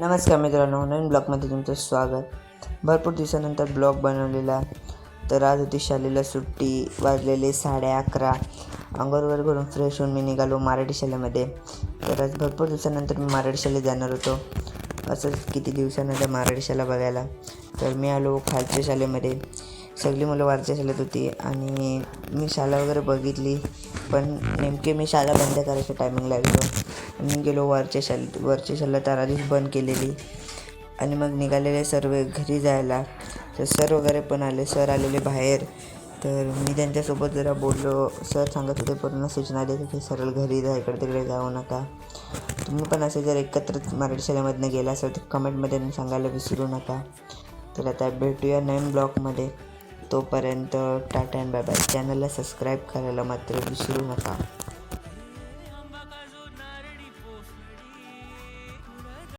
नमस्कार मित्रांनो नवीन ब्लॉगमध्ये तुमचं स्वागत. भरपूर दिवसानंतर ब्लॉग बनवलेला तर आज होती शाळेला सुट्टी वाजलेले साडे अकरा. अंगोरवर घरून करून फ्रेश होऊन मी निघालो मराठी शाळेमध्ये. तर आज भरपूर दिवसानंतर मी मराठी शाळेत जाणार होतो. असंच किती दिवसानंतर मराठी शाळा बघायला. तर मी आलो खालच्या शाळेमध्ये. सगळी मुलं वरच्या शाळेत होती आणि मी शाळा वगैरे बघितली पण नेमके मी शाळा बंद करायचं टायमिंग लागलो मी गेलो वरच्या शाळेत वरच्या शाळा तर आधीच बंद केलेली. आणि मग निघालेले सर्व घरी जायला तर सर वगैरे पण आले सर आलेले बाहेर. तर मी त्यांच्यासोबत जरा बोललो. सर सांगत होते पूर्ण सूचना देत होते सरळ घरी जा इकडे तिकडे जाऊ नका. तुम्ही पण असे जर एकत्र मराठी शाळेमधनं गेला असेल तर कमेंटमध्ये सांगायला विसरू नका. तर आता भेटूया नवीन ब्लॉगमध्ये तोपर्यंत टाटा अँड बाय बाय. चॅनलला सबस्क्राईब करायला मात्र विसरू नका.